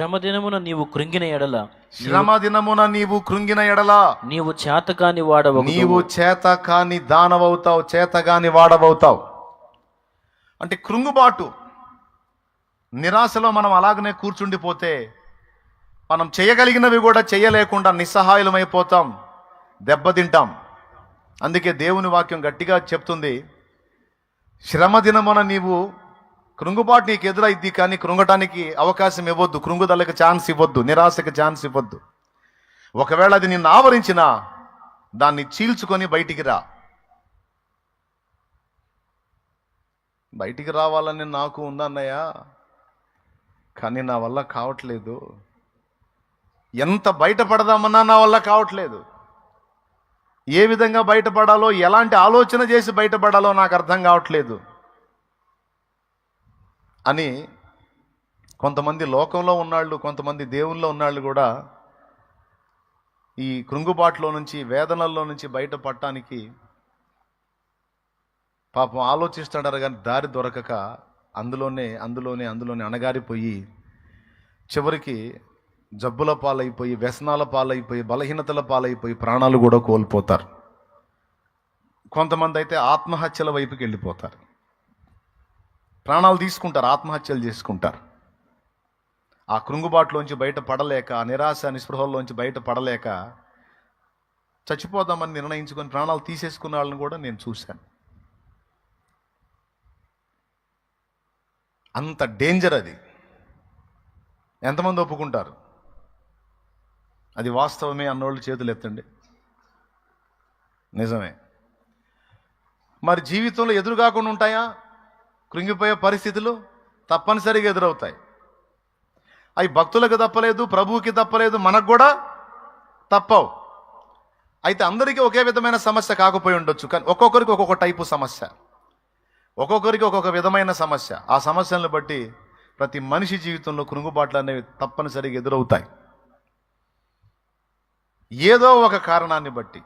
శ్రమ దినమున నీవు కృంగిన ఎడల శ్రమ దినమున నీవు కృంగిన ఎడల. నీవు చేతకాని వాడవ నీవు చేత కాని దానవవుతావు చేత కాని వాడవవుతావు. అంటే కృంగుబాటు నిరాశలో మనం అలాగనే కూర్చుండిపోతే మనం చేయగలిగినవి కూడా చేయలేకుండా నిస్సహాయులమైపోతాం దెబ్బతింటాం. అందుకే దేవుని వాక్యం గట్టిగా చెప్తుంది శ్రమ దినమున నీవు కృంగుబాటు నీకు ఎదురైద్ది కానీ కృంగటానికి అవకాశం ఇవ్వద్దు. కృంగుదలకు ఛాన్స్ ఇవ్వద్దు. నిరాశకు ఛాన్స్ ఇవ్వద్దు. ఒకవేళ అది నిన్ను ఆవరించినా దాన్ని చీల్చుకొని బయటికి రా. బయటికి రావాలని నాకు ఉందన్నయ్య కానీ నా వల్ల కావట్లేదు. ఎంత బయటపడదామన్నా నా వల్ల కావట్లేదు. ఏ విధంగా బయటపడాలో ఎలాంటి ఆలోచన చేసి బయటపడాలో నాకు అర్థం కావట్లేదు. అని కొంతమంది లోకంలో ఉన్నాళ్ళు కొంతమంది దేవుల్లో ఉన్నాళ్ళు కూడా ఈ కృంగుబాటులో నుంచి వేదనల్లో నుంచి బయటపడటానికి పాపం ఆలోచిస్తాడారు కానీ దారి దొరకక అందులోనే అందులోనే అందులోనే అణగారిపోయి చివరికి జబ్బుల పాలైపోయి వ్యసనాల పాలైపోయి బలహీనతల పాలైపోయి ప్రాణాలు కూడా కోల్పోతారు. కొంతమంది అయితే ఆత్మహత్యల వైపుకి వెళ్ళిపోతారు. ప్రాణాలు తీసుకుంటారు ఆత్మహత్యలు చేసుకుంటారు. ఆ కృంగుబాటులోంచి బయట పడలేక నిరాశ నిస్పృహల్లోంచి బయట పడలేక చచ్చిపోదామని నిర్ణయించుకొని ప్రాణాలు తీసేసుకున్న వాళ్ళని కూడా నేను చూశాను. అంత డేంజర్ అది. ఎంతమంది ఒప్పుకుంటారు? అది వాస్తవమే అన్నోళ్ళు చేతులు ఎత్తండి. నిజమే. మరి జీవితంలో ఎదురు కాకుండా ఉంటాయా? కృంగిపోయే పరిస్థితులు తప్పనిసరిగా ఎదురవుతాయి. అవి భక్తులకు తప్పలేదు ప్రభువుకి తప్పలేదు మనకు కూడా తప్పవు. అయితే అందరికీ ఒకే విధమైన సమస్య కాకపోయి ఉండొచ్చు కానీ ఒక్కొక్కరికి ఒక్కొక్క టైపు సమస్య. ఒక్కొక్కరికి ఒక్కొక్క విధమైన సమస్య. ఆ సమస్యలను బట్టి ప్రతి మనిషి జీవితంలో కృంగుబాట్లు అనేవి తప్పనిసరిగా ఎదురవుతాయి. ఏదో ఒక కారణాన్ని బట్టి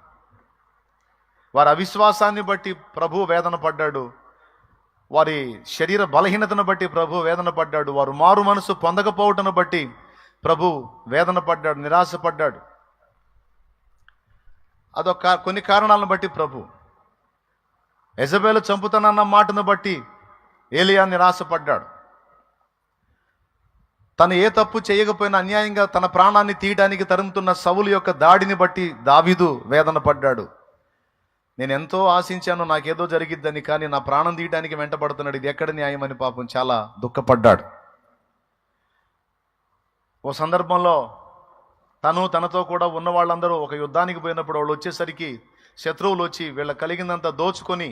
వారి అవిశ్వాసాన్ని బట్టి ప్రభు వేదన పడ్డాడు వారి శరీర బలహీనతను బట్టి ప్రభు వేదన పడ్డాడు. వారు మారు మనసు పొందకపోవటను బట్టి ప్రభు వేదన పడ్డాడు నిరాశపడ్డాడు. అదొక కొన్ని కారణాలను బట్టి ప్రభు. యజబేలు చంపుతానన్న మాటను బట్టి ఏలియా నిరాశపడ్డాడు. తను ఏ తప్పు చేయకపోయినా అన్యాయంగా తన ప్రాణాన్ని తీయడానికి తరుముతున్న సవులు యొక్క దాడిని బట్టి దావీదు వేదన పడ్డాడు. నేను ఎంతో ఆశించాను నాకేదో జరిగిద్దని కానీ నా ప్రాణం తీయడానికి వెంటపడుతున్నాడు ఇది ఎక్కడ న్యాయమని పాపం చాలా దుఃఖపడ్డాడు. ఓ సందర్భంలో తను తనతో కూడా ఉన్న వాళ్ళందరూ ఒక యుద్ధానికి పోయినప్పుడు వాళ్ళు వచ్చేసరికి శత్రువులు వచ్చి వీళ్ళ కలిగిందంతా దోచుకొని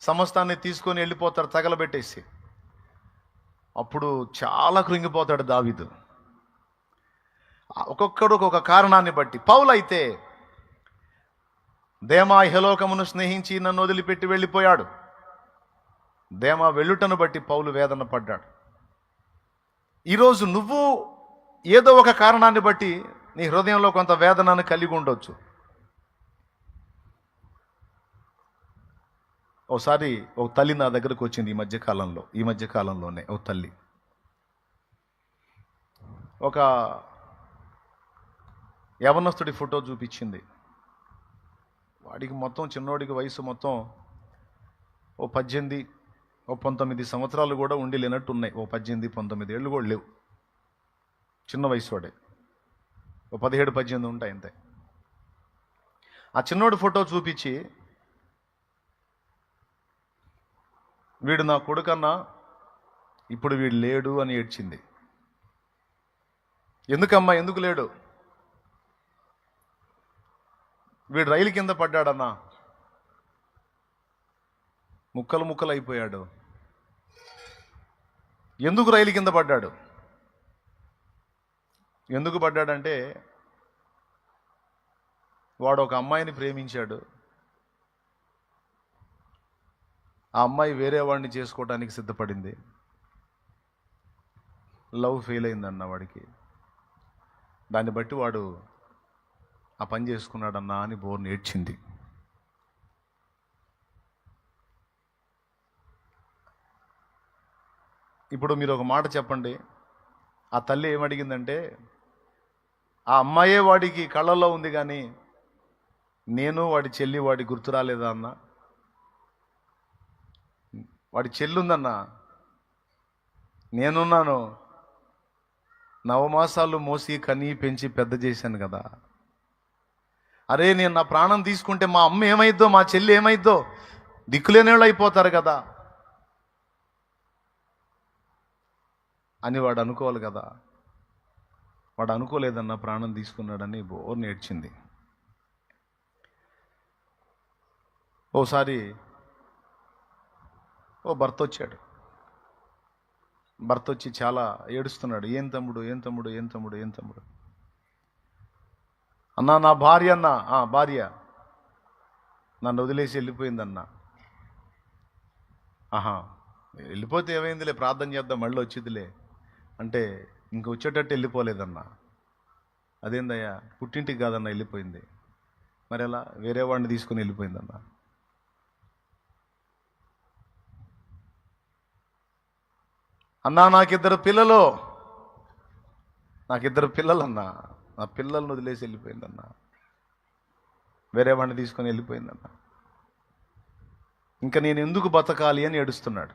సమస్తాన్ని తీసుకొని వెళ్ళిపోతారు తగలబెట్టేసి. అప్పుడు చాలా కృంగిపోతాడు దావిదు. ఒక్కొక్కడు ఒక్కొక్క కారణాన్ని బట్టి. పౌలైతే దేమా ఇహలోకమును స్నేహించి నన్ను వదిలిపెట్టి వెళ్ళిపోయాడు. దేమా వెళ్ళుటను బట్టి పౌలు వేదన పడ్డాడు. ఈరోజు నువ్వు ఏదో ఒక కారణాన్ని బట్టి నీ హృదయంలో కొంత వేదనను కలిగి ఉండొచ్చు. ఒకసారి ఒక తల్లి నా దగ్గరకు వచ్చింది ఈ మధ్యకాలంలో ఈ మధ్యకాలంలోనే ఓ ఒక తల్లి. ఒక యవనస్తుడి ఫోటో చూపించింది. వాడికి మొత్తం చిన్నోడికి వయసు మొత్తం ఓ పద్దెనిమిది ఓ పంతొమ్మిది సంవత్సరాలు కూడా ఉండి లేనట్టు ఉన్నాయి ఓ పద్దెనిమిది పంతొమ్మిది ఏళ్ళు కూడా లేవు. చిన్న వయసు వాడే. ఓ పదిహేడు పద్దెనిమిది ఉంటాయి అంతే. ఆ చిన్నోడి ఫోటో చూపించి వీడు నా కొడుకన్నా ఇప్పుడు వీడు లేడు అని ఏడ్చింది. ఎందుకమ్మా? ఎందుకు లేడు? వీడు రైలు కింద పడ్డాడన్నా. ముక్కలు ముక్కలు అయిపోయాడు. ఎందుకు రైలు కింద పడ్డాడు? ఎందుకు పడ్డాడంటే వాడు ఒక అమ్మాయిని ప్రేమించాడు. ఆ అమ్మాయి వేరే వాడిని చేసుకోవడానికి సిద్ధపడింది. లవ్ ఫెయిల్ అయిందన్న వాడికి. దాన్ని బట్టి వాడు ఆ పని చేసుకున్నాడన్నా అని బోర్ని ఏడ్చింది ఇప్పుడు మీరు ఒక మాట చెప్పండి. ఆ తల్లి ఏమడిగిందంటే ఆ అమ్మాయే వాడికి కళ్ళల్లో ఉంది కానీ నేను వాడి చెల్లి వాడి గుర్తు రాలేదా అన్న? వాడి చెల్లి ఉందన్న. నేనున్నాను. నవమాసాలు మోసి కనీ పెంచి పెద్ద చేశాను కదా. అరే నేను నా ప్రాణం తీసుకుంటే మా అమ్మ ఏమైద్దో మా చెల్లి ఏమైద్దో? దిక్కులేనివాళ్ళు అయిపోతారు కదా. అని వాడు అనుకోవాలి కదా. వాడు అనుకోలేదన్న ప్రాణం తీసుకున్నాడని బోర్ నేర్చింది. ఓసారి ఓ భర్త వచ్చాడు. భర్త వచ్చి చాలా ఏడుస్తున్నాడు. ఏం తమ్ముడు? ఏం తమ్ముడు? ఏం తమ్ముడు? ఏం తమ్ముడు? అన్నా నా భార్య అన్న. భార్య. నన్ను వదిలేసి వెళ్ళిపోయిందన్న. ఆహా వెళ్ళిపోతే ఏమైందిలే ప్రార్థన చేద్దాం మళ్ళీ వచ్చిదిలే. అంటే ఇంక వచ్చేటట్టు వెళ్ళిపోలేదన్నా. అదేందయ్యా పుట్టింటికి కాదన్న వెళ్ళిపోయింది. మరి ఎలా వేరే వాడిని తీసుకుని వెళ్ళిపోయిందన్న. అన్నా నాకిద్దరు పిల్లలు. నాకిద్దరు పిల్లలన్నా. నా పిల్లల్ని వదిలేసి వెళ్ళిపోయిందన్న. వేరే వాడిని తీసుకొని వెళ్ళిపోయిందన్నా. ఇంకా నేను ఎందుకు బతకాలి అని ఏడుస్తున్నాడు.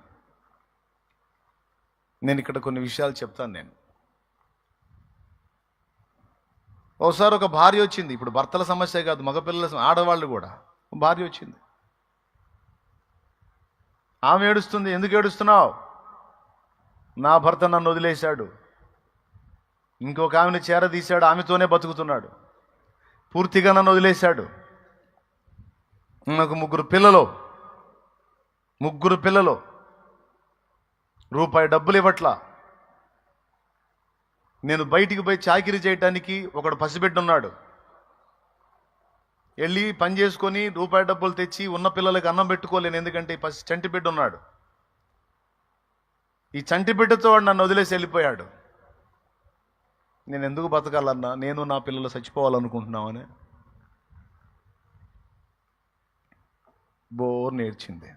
నేను ఇక్కడ కొన్ని విషయాలు చెప్తాను నేను. ఒకసారి ఒక భార్య వచ్చింది. ఇప్పుడు భర్తల సమస్య కాదు మగపిల్లల ఆడవాళ్ళు కూడా. భార్య వచ్చింది. ఆమె ఏడుస్తుంది ఎందుకు ఏడుస్తున్నావు? నా భర్త నన్ను వదిలేశాడు. ఇంకొక ఆమెను చేరదీశాడు ఆమెతోనే బతుకుతున్నాడు. పూర్తిగా నన్ను వదిలేశాడు. నాకు ముగ్గురు పిల్లలు. ముగ్గురు పిల్లలు. రూపాయి డబ్బులు ఇవ్వట్లా. నేను బయటికి పోయి చాకిరీ చేయటానికి ఒకడు పసిబిడ్డ ఉన్నాడు వెళ్ళి పని చేసుకొని రూపాయి డబ్బులు తెచ్చి ఉన్న పిల్లలకి అన్నం పెట్టుకోలేను ఎందుకంటే ఈ పసి చంటి బిడ్డ ఉన్నాడు ఈ చంటి బిడ్డతో నన్ను వదిలేసి వెళ్ళిపోయాడు. నేను ఎందుకు బతకాలన్నా? నేను నా పిల్లలు చచ్చిపోవాలనుకుంటున్నామని. బోర్ నేర్చింది.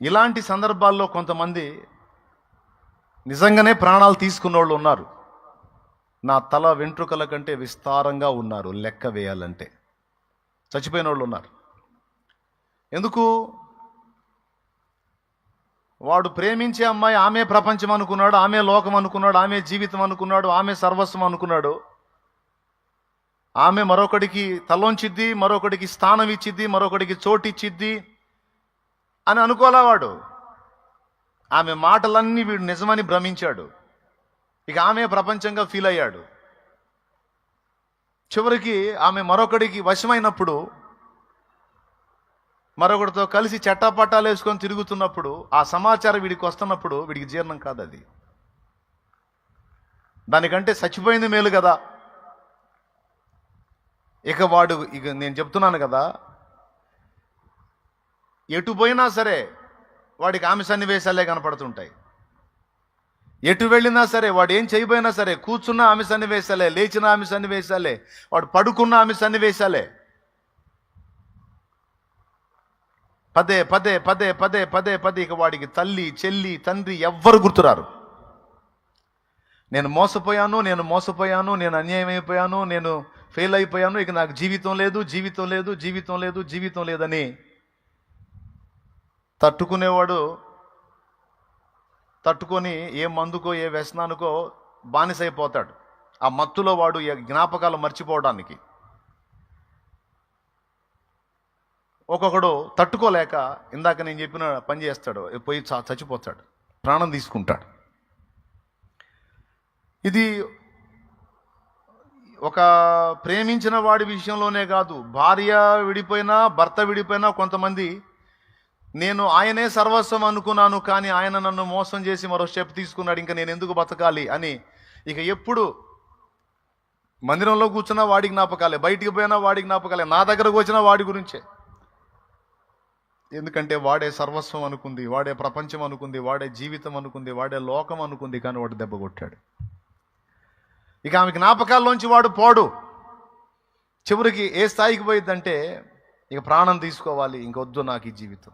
ఇలాంటి సందర్భాల్లో కొంతమంది నిజంగానే ప్రాణాలు తీసుకున్న వాళ్ళు ఉన్నారు. నా తల వెంట్రుకల కంటే విస్తారంగా ఉన్నారు లెక్క వేయాలంటే. చచ్చిపోయిన వాళ్ళు ఉన్నారు. ఎందుకు? వాడు ప్రేమించే అమ్మాయి ఆమె ప్రపంచం అనుకున్నాడు ఆమె లోకం అనుకున్నాడు ఆమె జీవితం అనుకున్నాడు ఆమె సర్వస్వం అనుకున్నాడు. ఆమె మరొకడికి తలొంచిద్ది మరొకడికి స్థానం ఇచ్చిద్ది మరొకడికి చోటు ఇచ్చిద్ది అని అనుకోలే వాడు. ఆమె మాటలన్నీ వీడు నిజమని భ్రమించాడు. ఇక ఆమె ప్రపంచంగా ఫీల్ అయ్యాడు. చివరికి ఆమె మరొకడికి వశమైనప్పుడు మరొకటితో కలిసి చట్టాపట్టాలు వేసుకొని తిరుగుతున్నప్పుడు ఆ సమాచారం వీడికి వస్తున్నప్పుడు వీడికి జీర్ణం కాదు అది. దానికంటే చచ్చిపోయింది మేలు కదా. ఇక వాడు ఇక నేను చెప్తున్నాను కదా ఎటు పోయినా సరే వాడికి ఆమె సన్నివేశాలే కనపడుతుంటాయి. ఎటు వెళ్ళినా సరే వాడు ఏం చేయబోయినా సరే కూర్చున్న ఆమె సన్నివేశాలే లేచిన ఆమె సన్నివేశాలే వాడు పడుకున్న ఆమె సన్నివేశాలే పదే పదే పదే పదే పదే పదే ఇక వాడికి తల్లి చెల్లి తండ్రి ఎవ్వరు గుర్తురారు. నేను మోసపోయాను నేను మోసపోయాను నేను అన్యాయం అయిపోయాను నేను ఫెయిల్ అయిపోయాను ఇక నాకు జీవితం లేదు జీవితం లేదు జీవితం లేదు జీవితం లేదని తట్టుకునేవాడు తట్టుకొని ఏ మందుకో ఏ వ్యసనానికో బానిసైపోతాడు. ఆ మత్తులో వాడు జ్ఞాపకాలు మర్చిపోవడానికి. ఒక్కొక్కడు తట్టుకోలేక ఇందాక నేను చెప్పిన పని చేస్తాడు పోయి చచ్చిపోతాడు ప్రాణం తీసుకుంటాడు. ఇది ఒక ప్రేమించిన వాడి విషయంలోనే కాదు భార్య విడిపోయినా భర్త విడిపోయినా కొంతమంది నేను ఆయనే సర్వస్వం అనుకున్నాను కానీ ఆయన నన్ను మోసం చేసి మరో స్టెప్ తీసుకున్నాడు ఇంకా నేను ఎందుకు బతకాలి అని ఇక ఎప్పుడు మందిరంలో కూర్చున్నా వాడికి జ్ఞాపకాలే బయటికి పోయినా వాడికి జ్ఞాపకాలే నా దగ్గరకు వచ్చిన వాడి గురించే. ఎందుకంటే వాడే సర్వస్వం అనుకుంది వాడే ప్రపంచం అనుకుంది వాడే జీవితం అనుకుంది వాడే లోకం అనుకుంది కానీ వాడు దెబ్బ కొట్టాడు. ఇక ఆమె జ్ఞాపకాల్లోంచి వాడు పోడు. చివరికి ఏ స్థాయికి పోయిందంటే ఇక ప్రాణం తీసుకోవాలి ఇంకొద్దు నాకు ఈ జీవితం.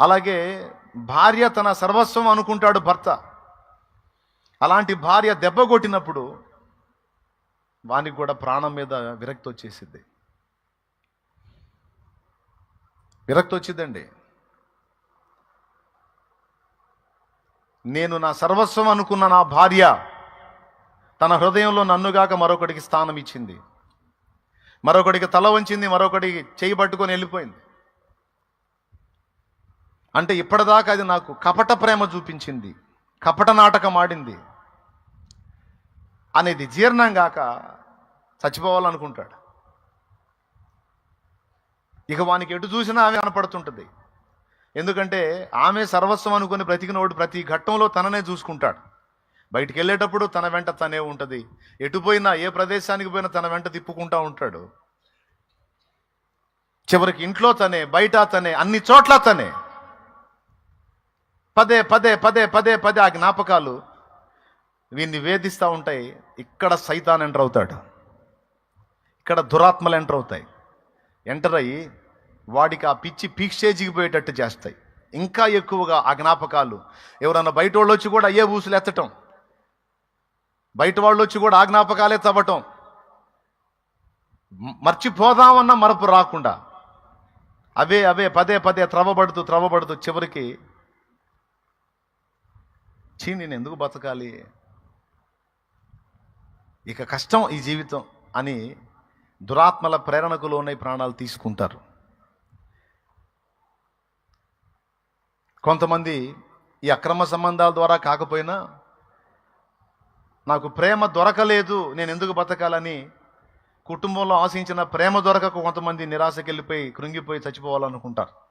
అలాగే భార్య తన సర్వస్వం అనుకుంటాడు భర్త. అలాంటి భార్య దెబ్బ కొట్టినప్పుడు వానికి కూడా ప్రాణం మీద విరక్తి వచ్చేసింది విరక్తి వచ్చిందండి నేను నా సర్వస్వం అనుకున్న నా భార్య తన హృదయంలో నన్నుగాక మరొకడికి స్థానం ఇచ్చింది. మరొకడికి తల వంచింది మరొకడికి చేయి పట్టుకొని వెళ్ళిపోయింది. అంటే ఇప్పటిదాకా అది నాకు కపట ప్రేమ చూపించింది కపట నాటకం ఆడింది. అనేది జీర్ణం కాక చచ్చిపోవాలనుకుంటాడు. ఇక వానికి ఎటు చూసినా ఆమె కనపడుతుంటుంది. ఎందుకంటే ఆమె సర్వస్వం అనుకుని బ్రతికినోడు ప్రతి ఘట్టంలో తననే చూసుకుంటాడు. బయటికి వెళ్ళేటప్పుడు తన వెంట తనే ఉంటుంది. ఎటు పోయినా ఏ ప్రదేశానికి పోయినా తన వెంట తిప్పుకుంటా ఉంటాడు. చివరికి ఇంట్లో తనే బయట తనే అన్ని చోట్ల తనే. పదే పదే పదే పదే పదే ఆ జ్ఞాపకాలు వీన్ని వేధిస్తూ ఉంటాయి. ఇక్కడ సైతాన్ ఎంటర్ అవుతాడు. ఇక్కడ దురాత్మలు ఎంటర్ అవుతాయి. ఎంటర్ అయ్యి వాడికి ఆ పిచ్చి పీక్ స్టేజ్కి పోయేటట్టు చేస్తాయి. ఇంకా ఎక్కువగా ఆ జ్ఞాపకాలు ఎవరన్నా బయట వాళ్ళు వచ్చి కూడా అయ్యే ఊసులు ఎత్తటం. బయట వాళ్ళు వచ్చి కూడా ఆ జ్ఞాపకాలే తవ్వటం మర్చిపోదామన్న మరపు రాకుండా. అవే అవే పదే పదే త్రవ్వబడుతూ త్రవ్వబడుతూ చివరికి చీ నేను ఎందుకు బతకాలి? ఇక కష్టం ఈ జీవితం అని దురాత్మల ప్రేరణకు లోనై ప్రాణాలు తీసుకుంటారు. కొంతమంది ఈ అక్రమ సంబంధాల ద్వారా కాకపోయినా నాకు ప్రేమ దొరకలేదు నేను ఎందుకు బతకాలని కుటుంబంలో ఆశించిన ప్రేమ దొరకక కొంతమంది నిరాశకెళ్ళిపోయి కృంగిపోయి చచ్చిపోవాలనుకుంటారు.